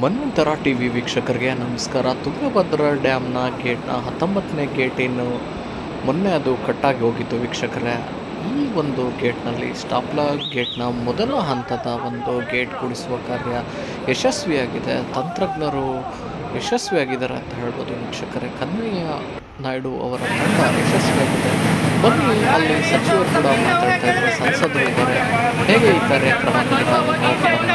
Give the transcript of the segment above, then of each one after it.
ಮನ್ವಂತರ T V ವೀಕ್ಷಕರಿಗೆ ನಮಸ್ಕಾರ. ತುಂಗಭದ್ರಾ ಡ್ಯಾಮ್ನ ಗೇಟ್ನ ಹತ್ತೊಂಬತ್ತನೇ ಗೇಟಿನ ಮೊನ್ನೆ ಅದು ಕಟ್ಟಾಗಿ ಹೋಗಿತ್ತು ವೀಕ್ಷಕರೇ. ಈ ಒಂದು ಗೇಟ್ನಲ್ಲಿ ಸ್ಟಾಪ್ಲಾ ಗೇಟ್ನ ಮೊದಲ ಹಂತದ ಒಂದು ಗೇಟ್ ಕೊಡಿಸುವ ಕಾರ್ಯ ಯಶಸ್ವಿಯಾಗಿದೆ. ತಂತ್ರಜ್ಞರು ಯಶಸ್ವಿಯಾಗಿದ್ದಾರೆ ಅಂತ ಹೇಳ್ಬೋದು ವೀಕ್ಷಕರೇ. ಕನ್ನಯ್ಯ ನಾಯ್ಡು ಅವರ ತಂಡ ಯಶಸ್ವಿಯಾಗಿದೆ. ಬನ್ನಿ, ಅಲ್ಲಿ ಸಚಿವರು ಕೂಡ ಮಾತಾಡ್ತಾ ಇದ್ದಾರೆ. ಸಂಸದರು ಇದ್ದಾರೆ. ಹೇಗೆ ಈ ಕಾರ್ಯಕ್ರಮ ನಡೀತಾ ಇದೆ ನೋಡ್ಕೊಳ್ಳೋಣ.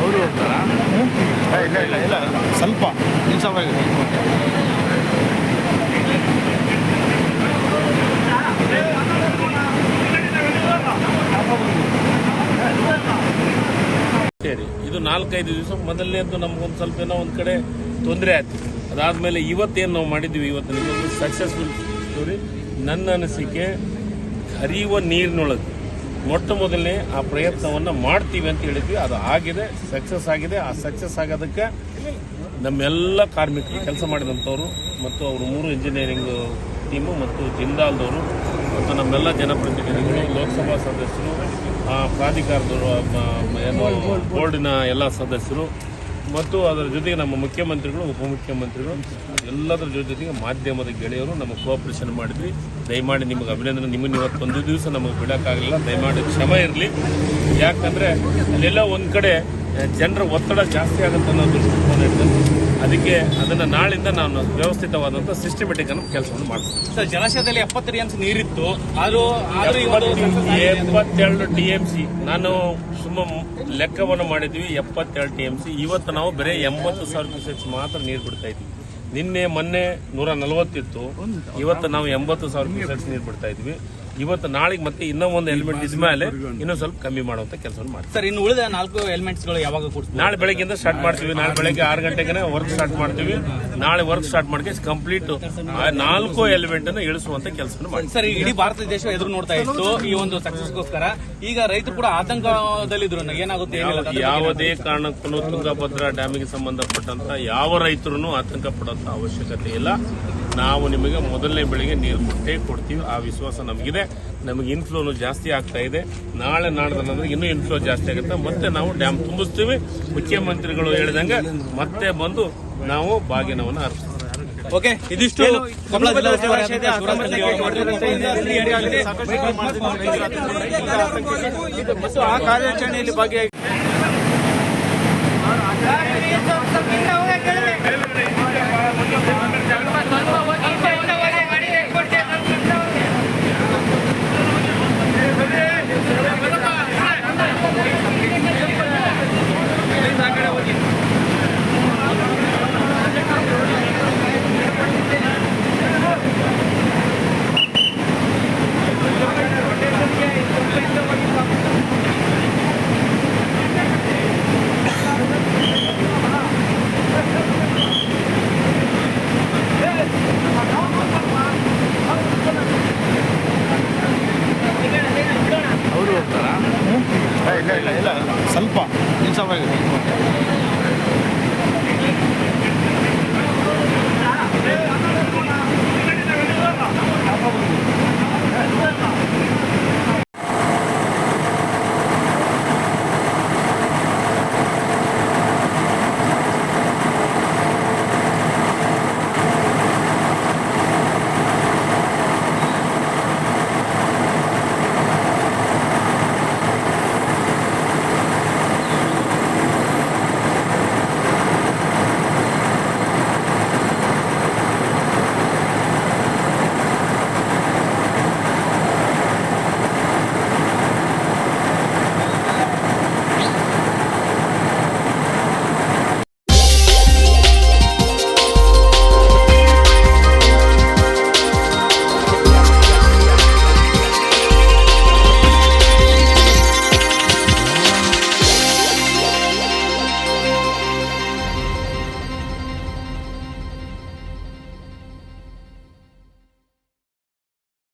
ಅವರು ಹೋಗ್ತಾರಾ ಇಲ್ಲ ಇಲ್ಲ ಇಲ್ಲ ಸ್ವಲ್ಪ ನಿಲ್ಸವಾಗಿ ಸೇರಿ ಇದು ನಾಲ್ಕೈದು ದಿವಸ ಮೊದಲನೇದ್ದು ನಮ್ಗೊಂದು ಸ್ವಲ್ಪ ಏನೋ ಒಂದು ಕಡೆ ತೊಂದರೆ ಆಯ್ತು. ಅದಾದ್ಮೇಲೆ ಇವತ್ತೇನು ನಾವು ಮಾಡಿದ್ವಿ ಇವತ್ತು ನಿಮಗೊಂದು ಸಕ್ಸಸ್ಫುಲ್ ಸ್ಟೋರಿ ನನ್ನ ಅನಿಸಿಕೆ, ಹರಿಯುವ ನೀರಿನೊಳಗೆ ಮೊಟ್ಟ ಮೊದಲನೇ ಆ ಪ್ರಯತ್ನವನ್ನು ಮಾಡ್ತೀವಿ ಅಂತ ಹೇಳಿದ್ವಿ. ಅದು ಆಗಿದೆ ಸಕ್ಸಸ್ ಆಗಿದೆ. ಆ ಸಕ್ಸಸ್ ಆಗೋದಕ್ಕೆ ನಮ್ಮೆಲ್ಲ ಕಾರ್ಮಿಕರು, ಕೆಲಸ ಮಾಡಿದಂಥವ್ರು ಮತ್ತು ಅವರು ಮೂರು ಇಂಜಿನಿಯರಿಂಗ್ ಟೀಮು ಮತ್ತು ಜಿಂದಾಲ್ದವರು ಮತ್ತು ನಮ್ಮೆಲ್ಲ ಜನಪ್ರತಿನಿಧಿಗಳು, ಲೋಕಸಭಾ ಸದಸ್ಯರು ಆ ಮ- ಏನು ಬೋರ್ಡಿನ ಎಲ್ಲ ಸದಸ್ಯರು ಮತ್ತು ಅದರ ಜೊತೆಗೆ ನಮ್ಮ ಮುಖ್ಯಮಂತ್ರಿಗಳು, ಉಪಮುಖ್ಯಮಂತ್ರಿಗಳು, ಎಲ್ಲದರ ಜೊತೆಗೆ ಮಾಧ್ಯಮದ ಗೆಳೆಯರು ನಮಗೆ ಕೋಆಪರೇಷನ್ ಮಾಡಿದ್ವಿ. ದಯಮಾಡಿ ನಿಮಗೆ ಅಭಿನಂದನೆ. ನಿಮ್ಮನ್ನು ಇವತ್ತು ಒಂದು ದಿವಸ ನಮಗೆ ಬಿಡೋಕ್ಕಾಗಲಿಲ್ಲ. ದಯಮಾಡಿ ಕ್ಷಮೆ ಇರಲಿ. ಯಾಕಂದರೆ ಅಲ್ಲೆಲ್ಲ ಒಂದು ಕಡೆ ಜನರ ಒತ್ತಡ ಜಾಸ್ತಿ ಆಗುತ್ತೆ ಅನ್ನೋ ದೃಷ್ಟಿಕೋನ ಇರ್ತದೆ ಅದಕ್ಕೆ ಅದನ್ನು ನಾಳಿಂದ ನಾನು ವ್ಯವಸ್ಥಿತವಾದಂಥ ಸಿಸ್ಟಮೆಟಿಕ್ ಅನ್ನೋ ಕೆಲಸವನ್ನು ಮಾಡ್ತೀನಿ. ಸರ್ ಜಲಾಶಯದಲ್ಲಿ ಎಪ್ಪತ್ತು ಟಿ ನೀರಿತ್ತು. ಆದರೂ ಎಪ್ಪತ್ತೆರಡು ಟಿ ಎಂ ಸಿ. ನಾನು ಸುಮ್ಮ ಲೆಕ್ಕವನ್ನು ಮಾಡಿದ್ವಿ ಎಪ್ಪತ್ತೆರಡು ಟಿ ಎಂ ಸಿ. ಇವತ್ತು ನಾವು ಬರೀ ಎಂಬತ್ತು ಸಾವಿರ ಕ್ಯೂಸೆಕ್ಸ್ ಮಾತ್ರ ನೀರು ಬಿಡ್ತಾ ಇದ್ವಿ. ನಿನ್ನೆ ಮೊನ್ನೆ ನೂರ ನಲವತ್ತಿತ್ತು ಇವತ್ತು ನಾವು ಎಂಬತ್ತು ಸಾವಿರ ಕ್ಯೂಸೆಕ್ಸ್ ನೀರು ಬಿಡ್ತಾ ಇದ್ವಿ. ಇವತ್ತು ನಾಳೆಗೆ ಮತ್ತೆ ಇನ್ನೂ ಒಂದು ಎಲಿಮೆಂಟ್ ಇದ್ಮೇಲೆ ಇನ್ನೂ ಸ್ವಲ್ಪ ಕಮ್ಮಿ ಮಾಡುವಂತ ಕೆಲಸ ಮಾಡ್ತೀವಿ. ಸರ್ ಇನ್ನು ಉಳಿದ ನಾಲ್ಕು ಎಲಿಮೆಂಟ್ಸ್ಗಳು ಯಾವಾಗ ಕೊಡ್ತೀವಿ ನಾಳೆ ಬೆಳಗ್ಗೆಯಿಂದ ಸ್ಟಾರ್ಟ್ ಮಾಡ್ತೀವಿ. ನಾಳೆ ಬೆಳಗ್ಗೆ ಆರು ಗಂಟೆಗೆ ವರ್ಕ್ ಸ್ಟಾರ್ಟ್ ಮಾಡ್ತೀವಿ. ನಾಳೆ ವರ್ಕ್ ಸ್ಟಾರ್ಟ್ ಮಾಡಿ ಕಂಪ್ಲೀಟ್ ನಾಲ್ಕು ಎಲಿಮೆಂಟ್ ಅನ್ನು ಇಳಿಸುವಂತ ಕೆಲಸವನ್ನು ಮಾಡ್ತೀವಿ. ಸರ್ ಇಡೀ ಭಾರತ ದೇಶ ಎದುರು ನೋಡ್ತಾ ಇತ್ತು ಈ ಒಂದು ಸಕ್ಸಸ್ಗೋಸ್ಕರ ಈಗ ರೈತರು ಕೂಡ ಆತಂಕದಲ್ಲಿದ್ರು. ಏನಾಗುತ್ತೆ. ಯಾವುದೇ ಕಾರಣಕ್ಕೂ ತುಂಗಭದ್ರಾ ಡ್ಯಾಮಿಗೆ ಸಂಬಂಧಪಟ್ಟಂತ ಯಾವ ರೈತರು ಆತಂಕ ಪಡುವಂತ ಅವಶ್ಯಕತೆ ಇಲ್ಲ. ನಾವು ನಿಮಗೆ ಮೊದಲನೇ ಬೆಳಿಗ್ಗೆ ನೀರು ಕೊಟ್ಟೇ ಕೊಡ್ತೀವಿ. ಆ ವಿಶ್ವಾಸ ನಮಗಿದೆ. ನಮಗೆ ಇನ್ಫ್ಲೋನು ಜಾಸ್ತಿ ಆಗ್ತಾ ಇದೆ. ನಾಳೆ ನಾಡ್ದನಂದ್ರೆ ಇನ್ನೂ ಇನ್ಫ್ಲೋ ಜಾಸ್ತಿ ಆಗುತ್ತೆ. ಮತ್ತೆ ನಾವು ಡ್ಯಾಮ್ ತುಂಬಿಸ್ತೀವಿ. ಮುಖ್ಯಮಂತ್ರಿಗಳು ಹೇಳಿದಂಗೆ ಮತ್ತೆ ಬಂದು ನಾವು ಬಾಗಿನವನ್ನು ಅರ್ಪಿಸ್ತೀವಿ. ಓಕೆ ಇದಿಷ್ಟು. ಕೊಪ್ಪಳ ಜಿಲ್ಲಾ ಉಸ್ತುವಾರಿ ಆ ಕಾರ್ಯಾಚರಣೆಯಲ್ಲಿ ಭಾಗಿಯಾಗಿ